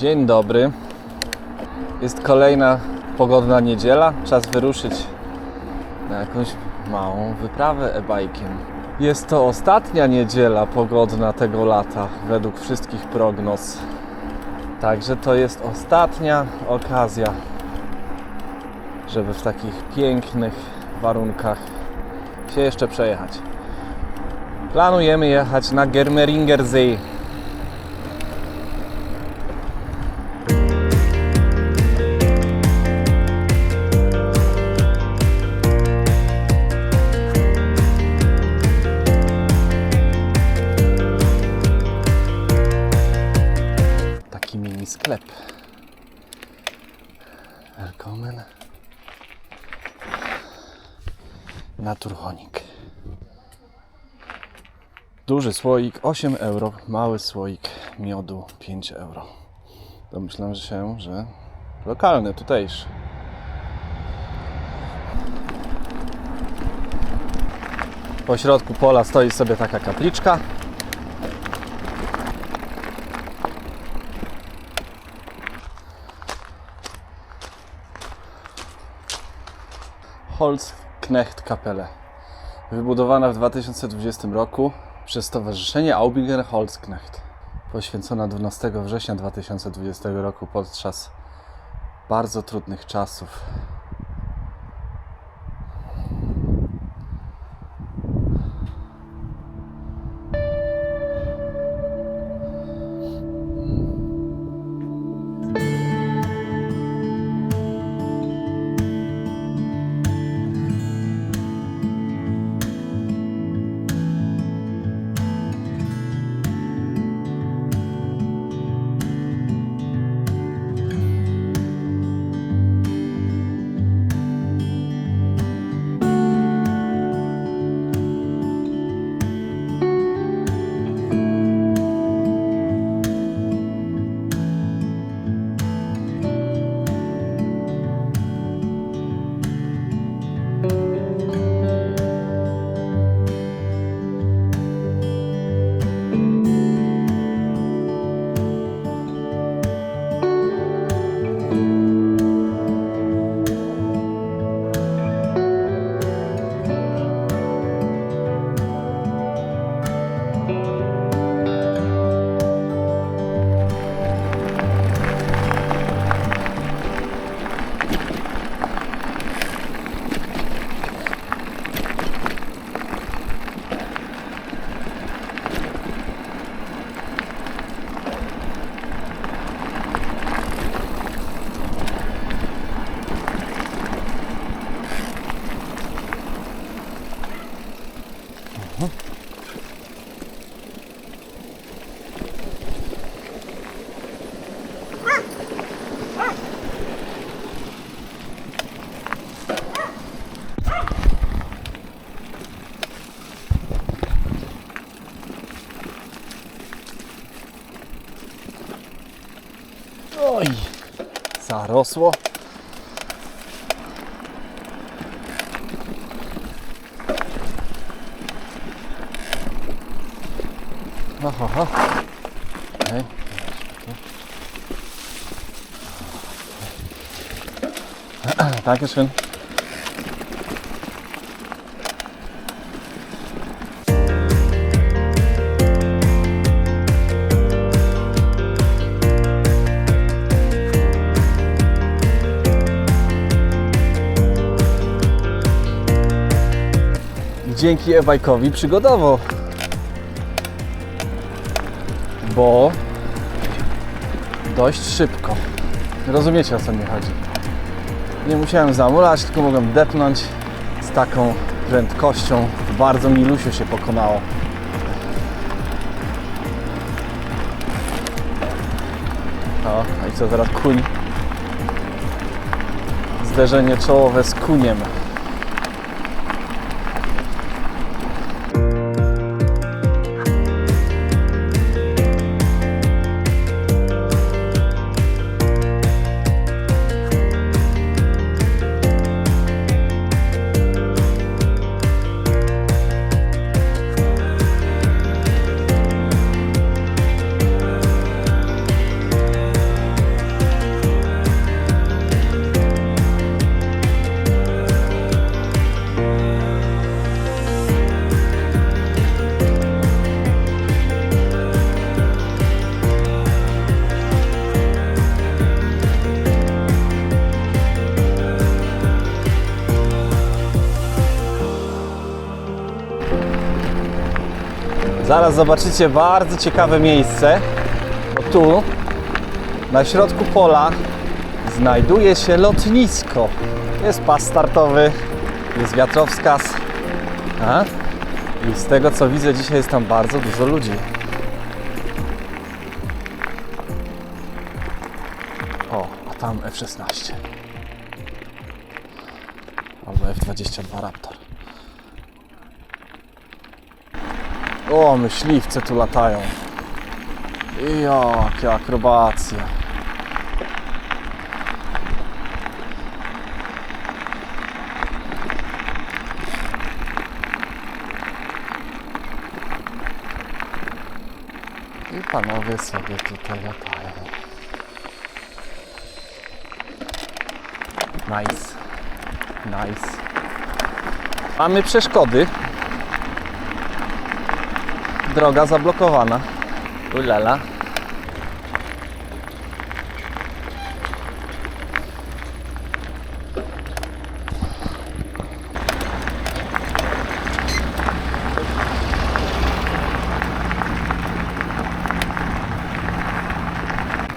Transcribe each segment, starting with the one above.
Dzień dobry. Jest kolejna pogodna niedziela. Czas wyruszyć na jakąś małą wyprawę e-bajkiem. Jest to ostatnia niedziela pogodna tego lata, według wszystkich prognoz. Także to jest ostatnia okazja, żeby w takich pięknych warunkach się jeszcze przejechać. Planujemy jechać na Germeringer Duży słoik 8 euro, mały słoik miodu 5 euro. Domyślam się, że lokalny, tutejszy. Po środku pola stoi sobie taka kapliczka. Holzknecht Kapelle. Wybudowana w 2020 roku przez Stowarzyszenie Aubinger Holzknecht. Poświęcona 12 września 2020 roku podczas bardzo trudnych czasów. Oj, zarosło. Dankeschön. Dzięki e-bike'owi przygodowo. Bo dość szybko. Rozumiecie o co mi chodzi. Nie musiałem zamulać, tylko mogłem depnąć z taką prędkością. Bardzo milusiu się pokonało. O, i co teraz kuń? Zderzenie czołowe z kuniem. Zaraz zobaczycie bardzo ciekawe miejsce, bo tu na środku pola znajduje się lotnisko. Jest pas startowy, jest wiatrowskaz. A? I z tego co widzę, dzisiaj jest tam bardzo dużo ludzi. O, a tam F-16. Albo F-22 Raptor. O, myśliwce tu latają. I Jakie akrobacje. I panowie sobie tutaj latają. Nice. Nice. Mamy przeszkody. Droga zablokowana. Ulala.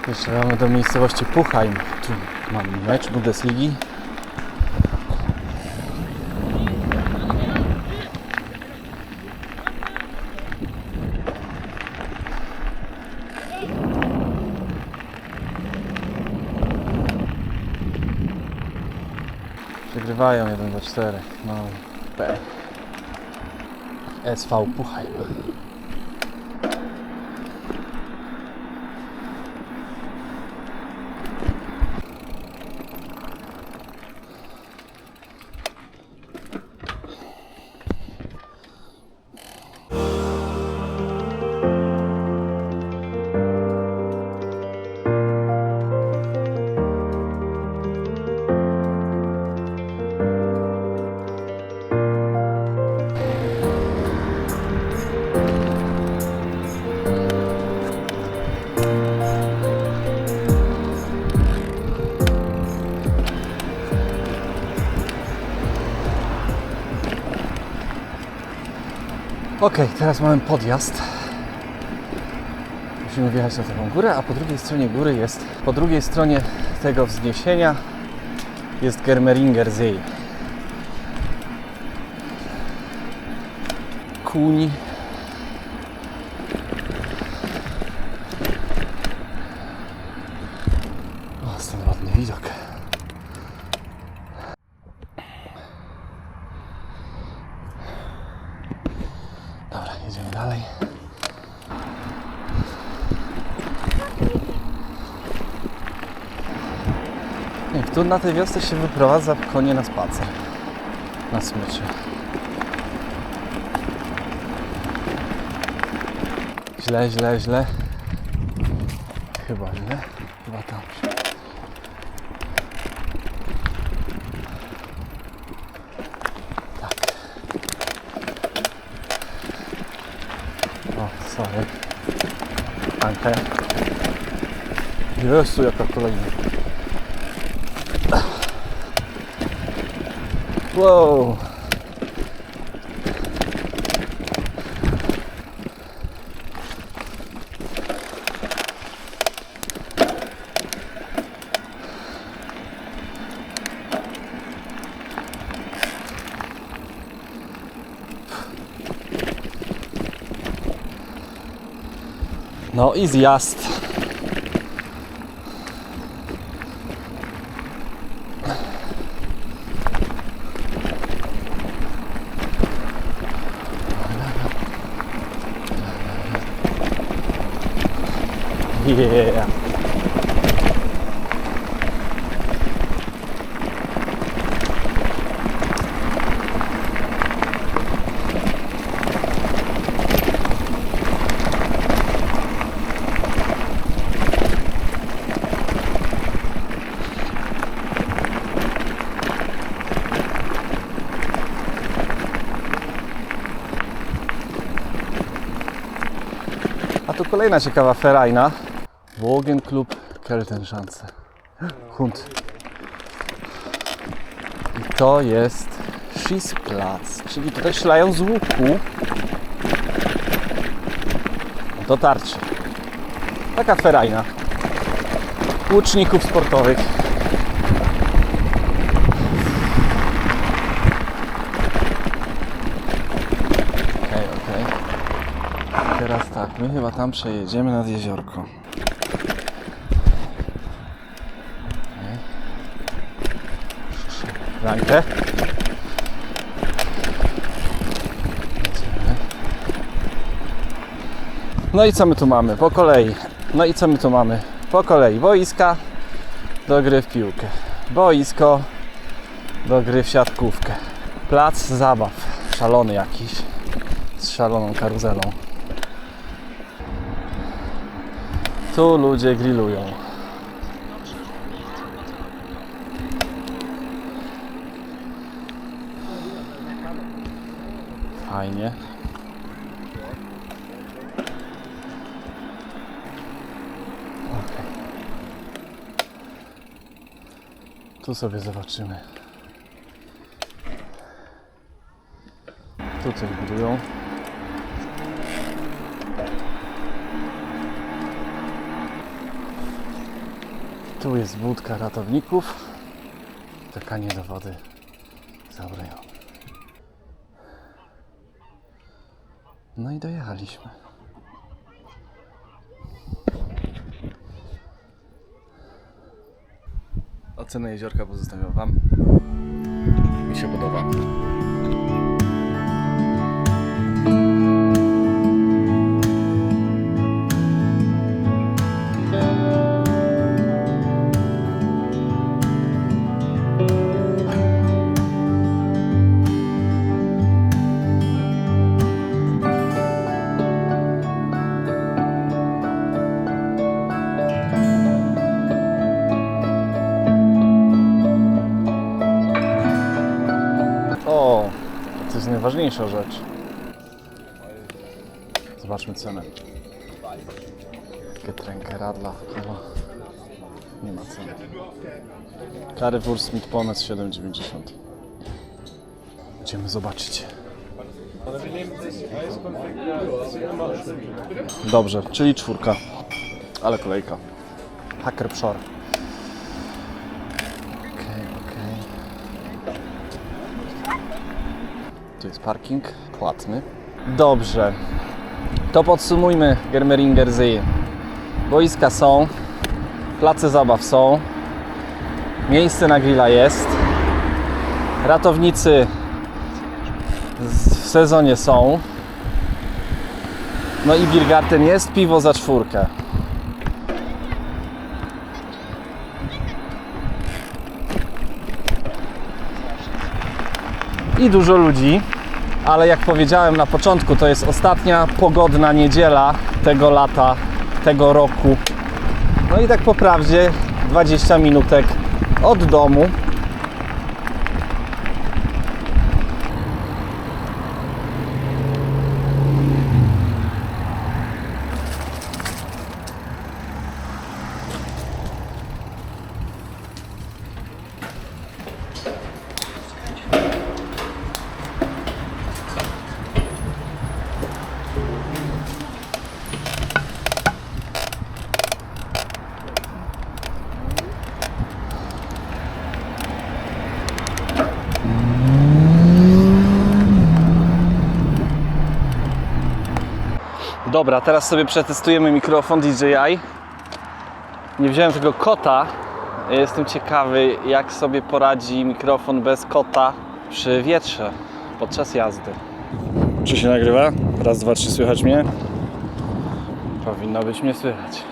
Dojeżdżamy do miejscowości Puchheim. Tu mamy mecz Bundesligi. Przegrywają 1 do 4. No, P. SV Puchheim. Ok, teraz mamy podjazd. Musimy wjechać na taką górę, a po drugiej stronie góry jest, po drugiej stronie tego wzniesienia jest Germeringer See. Kuń. O, jest ten ładny widok. Dobra, jedziemy dalej. Na tej wiosce się wyprowadza konie na spacer. Na smyczy. Źle, źle, źle. Chyba źle. Chyba tam. Tak. O, sorry. Ankę. Jezu, jaka kolejna. Wow. No i zjazd. Kolejna ciekawa ferajna. Wogen Club Keltenschanze. Hund. I to jest Schießplatz, czyli tutaj strzelają z łuku. dotarcie. Taka ferajna. Łuczników sportowych. Okej, okej. Teraz tak, my chyba tam przejedziemy nad jeziorko. Jedziemy. No i co my tu mamy? Po kolei. No i co my tu mamy? Po kolei. Boiska do gry w piłkę. Boisko do gry w siatkówkę. Plac zabaw. Szalony jakiś. Z szaloną karuzelą. Tu ludzie grillują. Fajnie. Okej. Tu sobie zobaczymy. Tu coś budują. Tu jest budka ratowników. Czekanie do wody zabronione. No i dojechaliśmy. Ocenę jeziorka pozostawiam Wam. Mi się podoba. Zobaczmy cenę. Getränke Radla chyba. Nie ma ceny. Carrefour Smith Pommes 7,90. Idziemy zobaczyć. Dobrze, czyli czwórka. Ale kolejka. Hacker. Okej, okej. Tu jest parking płatny. Dobrze. To podsumujmy Germeringer See. Boiska są, place zabaw są, miejsce na grilla jest, ratownicy w sezonie są, no i Biergarten jest, piwo za czwórkę. I dużo ludzi ale jak powiedziałem na początku, to jest ostatnia pogodna niedziela tego lata, tego roku. No i tak po prawdzie 20 minutek od domu. Dobra, teraz sobie przetestujemy mikrofon DJI. Nie wziąłem tego kota. Jestem ciekawy, jak sobie poradzi mikrofon bez kota przy wietrze podczas jazdy. Czy się nagrywa? Raz, dwa, trzy, słychać mnie? Powinno być mnie słychać.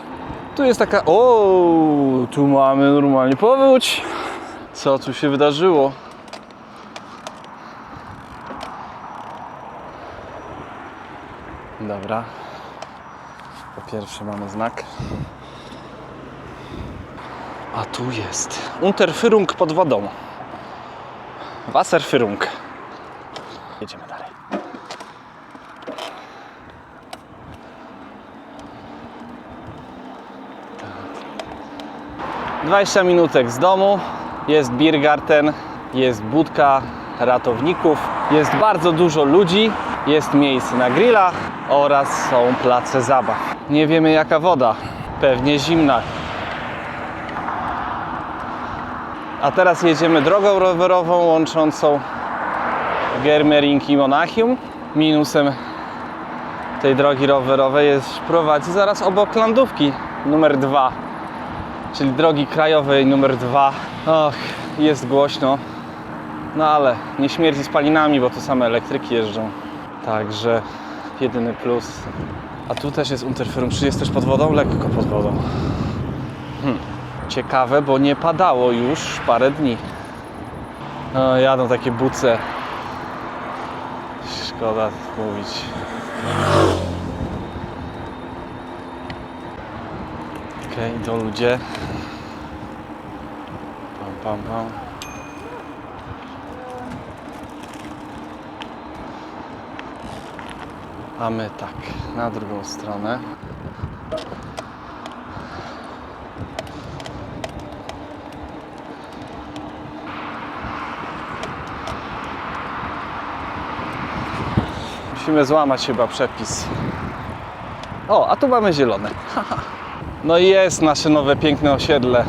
Tu jest taka. O, tu mamy normalnie powódź. Co tu się wydarzyło? Dobra. Po pierwsze mamy znak. A tu jest. Unterführung pod wodą. Wasserführung. Jedziemy dalej. Tak. 20 minutek z domu. Jest Biergarten, jest budka ratowników, jest bardzo dużo ludzi, jest miejsce na grilla oraz są place zabaw. Nie wiemy jaka woda, pewnie zimna. A teraz jedziemy drogą rowerową łączącą Germering i Monachium. Minusem tej drogi rowerowej jest, prowadzi zaraz obok landówki numer 2, czyli drogi krajowej numer 2. Och, jest głośno, no ale nie śmierdzi spalinami, bo tu same elektryki jeżdżą. Także jedyny plus. A tu też jest Unterführung. Czy jest też pod wodą? Lekko pod wodą. Hmm. Ciekawe, bo nie padało już parę dni. No, jadą takie buce. Szkoda mówić. Okej, idą ludzie. Pam, pam, pam. A my tak, na drugą stronę. Musimy złamać chyba przepis. O, a tu mamy zielone. No i jest nasze nowe piękne osiedle.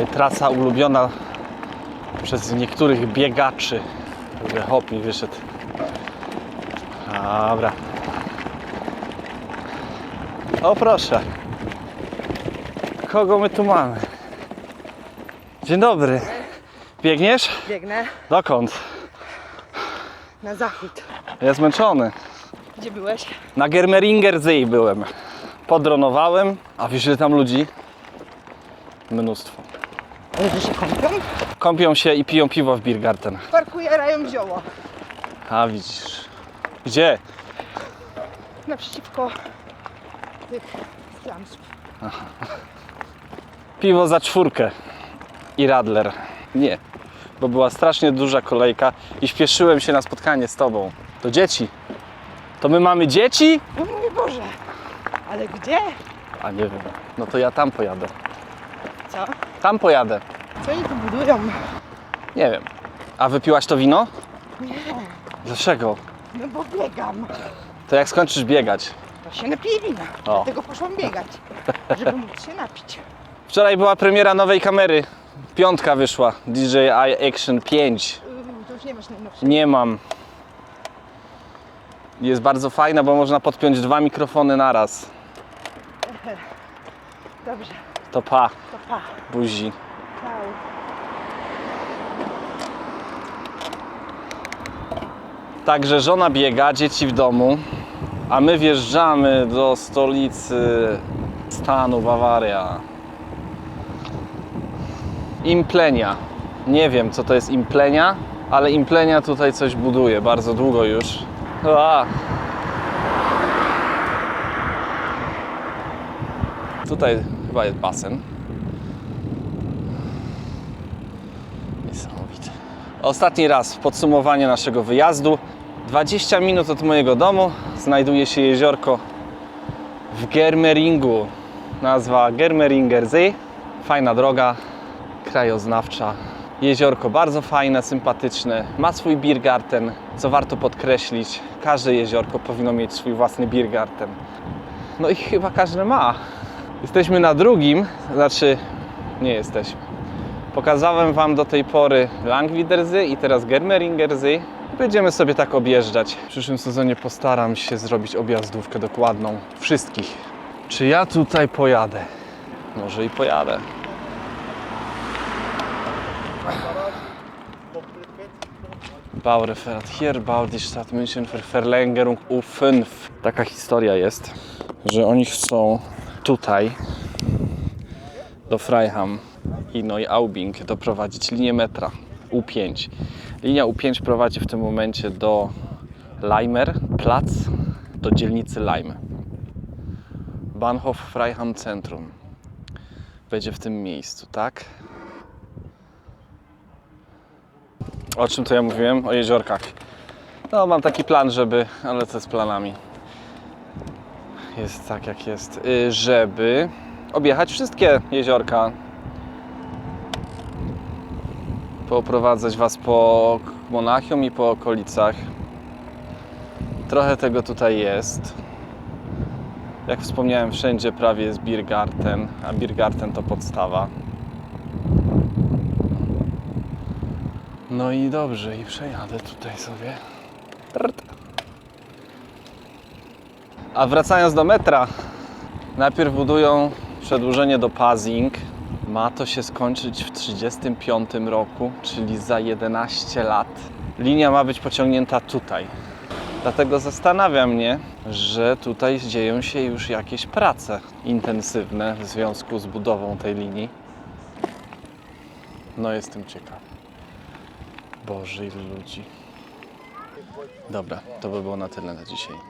Tutaj trasa ulubiona przez niektórych biegaczy. Kurde, hop mi wyszedł. Dobra. O proszę. Kogo my tu mamy? Dzień dobry. Biegniesz? Biegnę Dokąd? na zachód. Ja zmęczony. Gdzie byłeś? Na Germeringersee byłem. Podronowałem, a wiesz ile tam ludzi? Mnóstwo. Że się kąpią? Kąpią się i piją piwo w Biergarten. Parkujerają zioło. A widzisz. Gdzie? Naprzeciwko tych flamsów. Piwo za czwórkę. I Radler. Nie, bo była strasznie duża kolejka i śpieszyłem się na spotkanie z tobą. To dzieci. To my mamy dzieci? O mój Boże! Ale gdzie? A nie wiem. No to ja tam pojadę. Co? Tam pojadę. Co oni tu budują? Nie wiem. A wypiłaś to wino? Nie, Dlaczego? no bo biegam. To jak skończysz biegać? To się napiję wina. O. Dlatego poszłam biegać, żeby móc się napić. Wczoraj była premiera nowej kamery. Piątka wyszła. DJI Action 5. Yy, to już nie masz. Nie mam. Jest bardzo fajna, bo można podpiąć dwa mikrofony naraz. Dobrze, To pa, to pa. buzi. Ciao. Także żona biega, dzieci w domu, a my wjeżdżamy do stolicy stanu Bawaria. Implenia. Nie wiem, co to jest Implenia, ale Implenia tutaj coś buduje bardzo długo już. A. Tutaj chyba jest basen. Niesamowite. Ostatni raz podsumowanie naszego wyjazdu. 20 minut od mojego domu znajduje się jeziorko w Germeringu. Nazwa Germeringersee. Fajna droga, krajoznawcza. Jeziorko bardzo fajne, sympatyczne. Ma swój Biergarten, co warto podkreślić. Każde jeziorko powinno mieć swój własny Biergarten. No i chyba każde ma. Jesteśmy na drugim, znaczy nie jesteśmy. Pokazałem Wam do tej pory Langwidersee i teraz Germeringersee. Będziemy sobie tak objeżdżać. W przyszłym sezonie postaram się zrobić objazdówkę dokładną wszystkich. Czy ja tutaj pojadę? Może i pojadę. Baureferat. Hier baut die Stadt München Verlängerung U5. Taka historia jest, że oni chcą tutaj do Freiham i Neuaubing doprowadzić linię metra U5. Linia U5 prowadzi w tym momencie do Leimer, plac do dzielnicy Leim. Bahnhof Freiham Centrum będzie w tym miejscu, tak? O czym to ja mówiłem? O jeziorkach. No, mam taki plan, żeby, ale co z planami? Jest tak jak jest, y, żeby objechać wszystkie jeziorka. Poprowadzać Was po Monachium i po okolicach. Trochę tego tutaj jest. Jak wspomniałem, wszędzie prawie jest Biergarten, a Biergarten to podstawa. No i dobrze, i przejadę tutaj sobie. A wracając do metra, najpierw budują przedłużenie do Pazing. Ma to się skończyć w 1935 roku, czyli za 11 lat. Linia ma być pociągnięta tutaj. Dlatego zastanawia mnie, że tutaj dzieją się już jakieś prace intensywne w związku z budową tej linii. No jestem ciekaw. Boże, ilu ludzi. Dobra, to by było na tyle na dzisiaj.